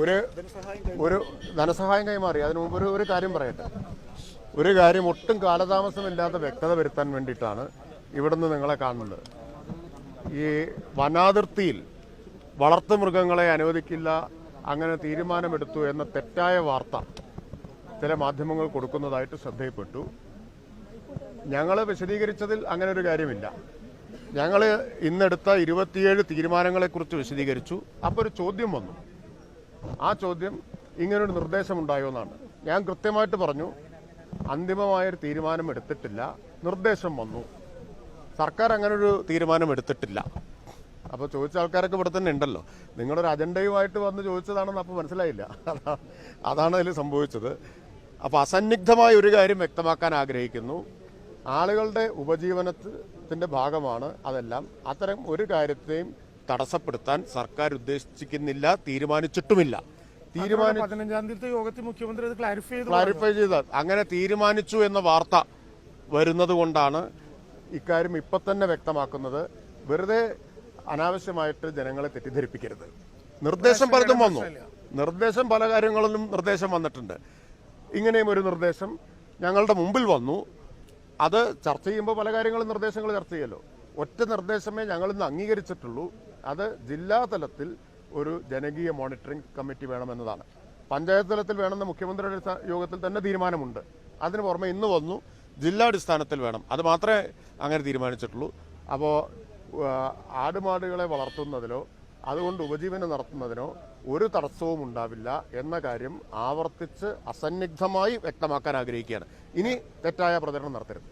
ഒരു ഒരു ധനസഹായം കൈമാറി. അതിനു മുമ്പ് ഒരു കാര്യം പറയട്ടെ. ഒരു കാര്യം ഒട്ടും കാലതാമസമില്ലാതെ വ്യക്തത വരുത്താൻ വേണ്ടിയിട്ടാണ് ഇവിടുന്ന് നിങ്ങളെ കാണുന്നത്. ഈ വനാതിർത്തിയിൽ വളർത്തുമൃഗങ്ങളെ അനുവദിക്കില്ല അങ്ങനെ തീരുമാനമെടുത്തു എന്ന തെറ്റായ വാർത്ത ചില മാധ്യമങ്ങൾ കൊടുക്കുന്നതായിട്ട് ശ്രദ്ധയിൽപ്പെട്ടു. ഞങ്ങൾ വിശദീകരിച്ചതിൽ അങ്ങനെ ഒരു കാര്യമില്ല. ഞങ്ങൾ ഇന്നെടുത്ത ഇരുപത്തിയേഴ് തീരുമാനങ്ങളെക്കുറിച്ച് വിശദീകരിച്ചു. അപ്പോൾ ഒരു ചോദ്യം വന്നു. ആ ചോദ്യം ഇങ്ങനൊരു നിർദ്ദേശമുണ്ടായോ എന്നാണ് ഞാൻ കൃത്യമായിട്ട് പറഞ്ഞു അന്തിമമായൊരു തീരുമാനം എടുത്തിട്ടില്ല നിർദ്ദേശം വന്നു. സർക്കാർ അങ്ങനെ ഒരു തീരുമാനം എടുത്തിട്ടില്ല അപ്പോൾ ചോദിച്ച ആൾക്കാരൊക്കെ ഇവിടെ തന്നെ ഉണ്ടല്ലോ. നിങ്ങളൊരു അജണ്ടയുമായിട്ട് വന്ന് ചോദിച്ചതാണെന്ന് അപ്പോൾ മനസ്സിലായില്ല. അതാണ് അതിൽ സംഭവിച്ചത്. അപ്പോൾ അസന്നിഗ്ധമായ ഒരു കാര്യം വ്യക്തമാക്കാൻ ആഗ്രഹിക്കുന്നു. ആളുകളുടെ ഉപജീവനത്തിന്റെ ഭാഗമാണ് അതെല്ലാം. അത്തരം ഒരു കാര്യത്തെയും തടസ്സപ്പെടുത്താൻ സർക്കാർ ഉദ്ദേശിക്കുന്നില്ല തീരുമാനിച്ചിട്ടുമില്ല. ക്ലാരിഫൈ ചെയ്ത അങ്ങനെ തീരുമാനിച്ചു എന്ന വാർത്ത വരുന്നത് കൊണ്ടാണ് ഇക്കാര്യം ഇപ്പൊ തന്നെ വ്യക്തമാക്കുന്നത്. വെറുതെ അനാവശ്യമായിട്ട് ജനങ്ങളെ തെറ്റിദ്ധരിപ്പിക്കരുത്. നിർദ്ദേശം പലതും വന്നു. നിർദ്ദേശം പല കാര്യങ്ങളിലും നിർദ്ദേശം വന്നിട്ടുണ്ട്. ഇങ്ങനെയും ഒരു നിർദ്ദേശം ഞങ്ങളുടെ മുമ്പിൽ വന്നു. അത് ചർച്ച ചെയ്യുമ്പോൾ പല കാര്യങ്ങളും നിർദ്ദേശങ്ങൾ ചർച്ച ചെയ്യല്ലോ. ഒറ്റ നിർദ്ദേശമേ ഞങ്ങളിന്ന് അംഗീകരിച്ചിട്ടുള്ളൂ. അത് ജില്ലാ തലത്തിൽ ഒരു ജനകീയ മോണിറ്ററിംഗ് കമ്മിറ്റി വേണമെന്നതാണ്. പഞ്ചായത്ത് തലത്തിൽ വേണമെന്ന മുഖ്യമന്ത്രിയുടെ യോഗത്തിൽ തന്നെ തീരുമാനമുണ്ട്. അതിന് പുറമെ ഇന്ന് വന്നു ജില്ലാടിസ്ഥാനത്തിൽ വേണം. അത് മാത്രമേ അങ്ങനെ തീരുമാനിച്ചിട്ടുള്ളൂ. അപ്പോൾ ആടുമാടുകളെ വളർത്തുന്നതിലോ അതുകൊണ്ട് ഉപജീവനം നടത്തുന്നതിനോ ഒരു തടസ്സവും ഉണ്ടാവില്ല എന്ന കാര്യം ആവർത്തിച്ച് അസന്നിഗ്ധമായി വ്യക്തമാക്കാൻ ആഗ്രഹിക്കുകയാണ്. ഇനി തെറ്റായ പ്രചരണം നടത്തരുത്.